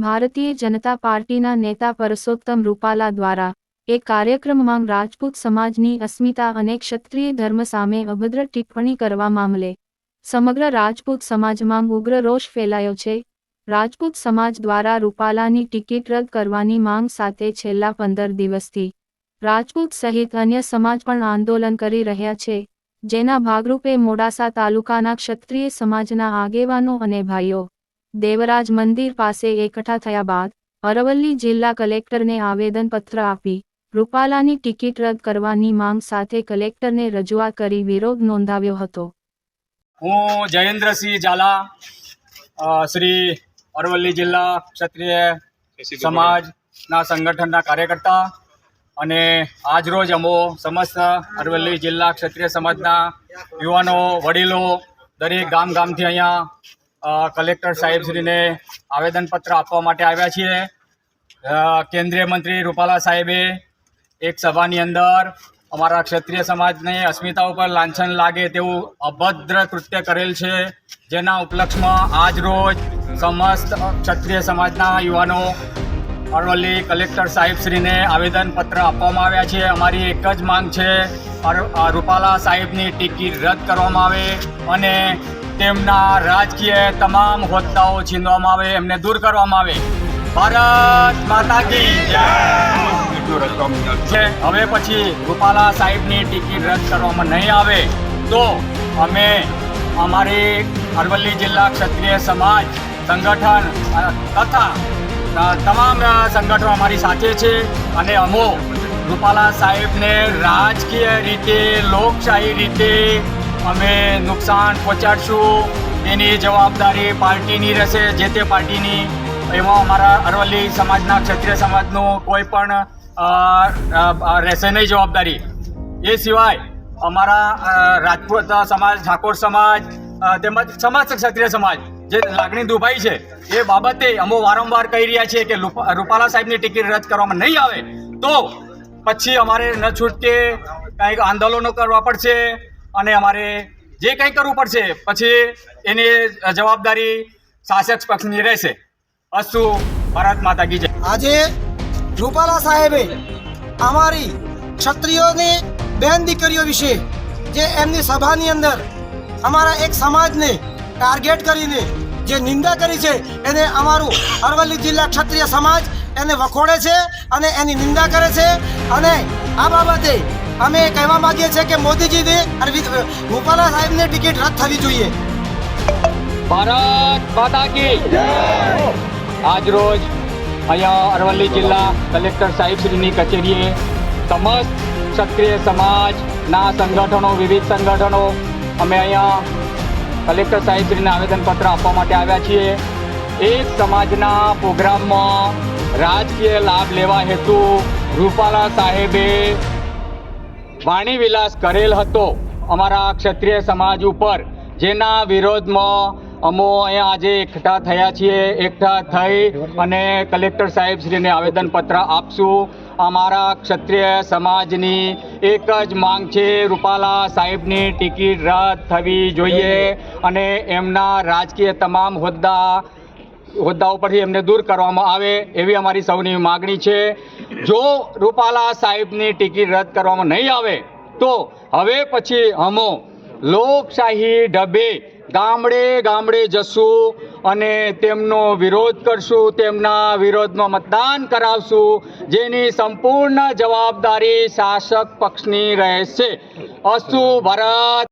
ભારતીય જનતા પાર્ટીના નેતા પરસોત્તમ રૂપાલા દ્વારા એક કાર્યક્રમમાં રાજપૂત સમાજની અસ્મિતા અને ક્ષત્રિય ધર્મ સામે અભદ્ર ટિપ્પણી કરવા મામલે સમગ્ર રાજપૂત સમાજમાં ઉગ્ર રોષ ફેલાયો છે. રાજપૂત સમાજ દ્વારા રૂપાલાની ટિકિટ રદ કરવાની માંગ સાથે છેલ્લા પંદર દિવસથી રાજપૂત સહિત અન્ય સમાજ પણ આંદોલન કરી રહ્યા છે, જેના ભાગરૂપે મોડાસા તાલુકાના ક્ષત્રિય સમાજના આગેવાનો અને ભાઈઓ દેવરાજ મંદિર પાસે એકઠા થયા બાદ અરવલ્લી જિલ્લા કલેક્ટરને આવેદનપત્ર આપી રૂપાલાની ટિકિટ રદ કરવાની માંગ સાથે કલેક્ટરને રજૂઆત કરી વિરોધ નોંધાવ્યો હતો. હું જયેન્દ્રસિંહ ઝાલા શ્રી અરવલ્લી જિલ્લા ક્ષત્રિય સમાજના સંગઠનના કાર્યકર્તા અને આજરોજ અમો સમસ્ત અરવલ્લી જિલ્લા ક્ષત્રિય સમાજના યુવાનો વડીલો દરેક ગામ ગામથી અહીંયા કલેક્ટર સાહેબશ્રીને આવેદનપત્ર આપવા માટે આવ્યા છીએ. કેન્દ્રીય મંત્રી રૂપાલા સાહેબે એક સભાની અંદર અમારા ક્ષત્રિય સમાજને અસ્મિતા ઉપર લાંછન લાગે તેવું અભદ્ર કૃત્ય કરેલ છે, જેના ઉપલક્ષમાં આજ રોજ સમસ્ત ક્ષત્રિય સમાજના યુવાનો, અરવલ્લી કલેક્ટર સાહેબશ્રીને આવેદનપત્ર આપવામાં આવ્યા છે. અમારી એક જ માંગ છે રૂપાલા સાહેબની ટિકિટ રદ કરવામાં આવે અને તેમના રાજકીય તમામ હોદ્દાઓ છીનવામાં આવે એમને દૂર કરવામાં આવે. ભારત માતા કી જય! હવે પછી રૂપાલા સાહેબની ટિકિટ રદ કરવામાં નહીં આવે તો અમે અમારી અરવલ્લી જિલ્લા ક્ષત્રિય સમાજ સંગઠન તથા તમામ સંગઠનો અમારી સાથે છે અને અમો રૂપાલા સાહેબને રાજકીય રીતે લોકશાહી રીતે અમે નુકસાન પહોંચાડશું એની જવાબદારી પાર્ટીની રહેશે, જે તે પાર્ટીની એમાં અમારા અરવલ્લી સમાજના ક્ષત્રિય સમાજનું કોઈ પણ રહેશે નહીં જવાબદારી. એ સિવાય અમારા રાજપૂત સમાજ, ઠાકોર સમાજ તેમજ સમાજ ક્ષત્રિય સમાજ, જે લાગણી દુભાઈ છે, એ બાબતે અમો વારંવાર કહી રહ્યા છીએ કે રૂપાલા સાહેબની ટિકિટ રદ કરવામાં નહીં આવે, તો પછી અમારે ન છૂટકે કંઈક આંદોલનો કરવા પડશે અને અમારે જે કંઈ કરવું પડશે, પછી એની જવાબદારી શાસક પક્ષની રહેશે. અસ્તુ, ભારત માતા કી જય. આજે રૂપાલા સાહેબે અમારી ક્ષત્રિયોની બેન દીકરીઓ વિશે જે એમની સભાની અંદર અમારા એક સમાજને ટાર્ગેટ કરીને જે નિંદા કરી છે, એને અમારું અરવલ્લી જિલ્લા ક્ષત્રિય સમાજ એને વખોડે છે અને એની નિંદા કરે છે અને આ બાબતે અમે કહેવા માંગીએ છીએ કે મોદીજીને અરવિંદ રૂપાલા સાહેબની ટિકિટ રદ થવી જોઈએ. ભારત માતા કી આજ રોજ અહીંયા અરવલ્લી જિલ્લા કલેક્ટર સાહેબશ્રીની કચેરીએ સમસ્ત ક્ષત્રિય સમાજના સંગઠનો, વિવિધ સંગઠનો અમે અહીંયા કલેક્ટર સાહેબશ્રીને આવેદનપત્ર આપવા માટે આવ્યા છીએ. એક સમાજના પ્રોગ્રામમાં રાજકીય લાભ લેવા હેતુ રૂપાલા સાહેબે વાણી વિલાસ કરેલ હતો. અમારા ક્ષત્રિય સમાજ ઉપર, જેના વિરોધમાં અમો અહીંયા આજે એકઠા થયા છીએ. એકઠા થઈ અને કલેક્ટર સાહેબશ્રીને આવેદનપત્ર આપશું. અમારા ક્ષત્રિય સમાજની એક જ માંગ છે, રૂપાલા સાહેબની ટિકિટ રદ થવી જોઈએ. અને એમના રાજકીય તમામ હોદ્દા હોદ્દાઓ પરથી એમને દૂર કરવામાં આવે એવી અમારી સૌની માગણી છે. જો રૂપાલા સાહેબની ટિકિટ રદ કરવામાં નહીં આવે, તો હવે પછી હમો લોકશાહી ઢબે ગામડે ગામડે જશું અને તેમનો વિરોધ કરશું, તેમના વિરોધમાં મતદાન કરાવશું, જેની સંપૂર્ણ જવાબદારી શાસક પક્ષની રહેશે. અસ્તુ ભારત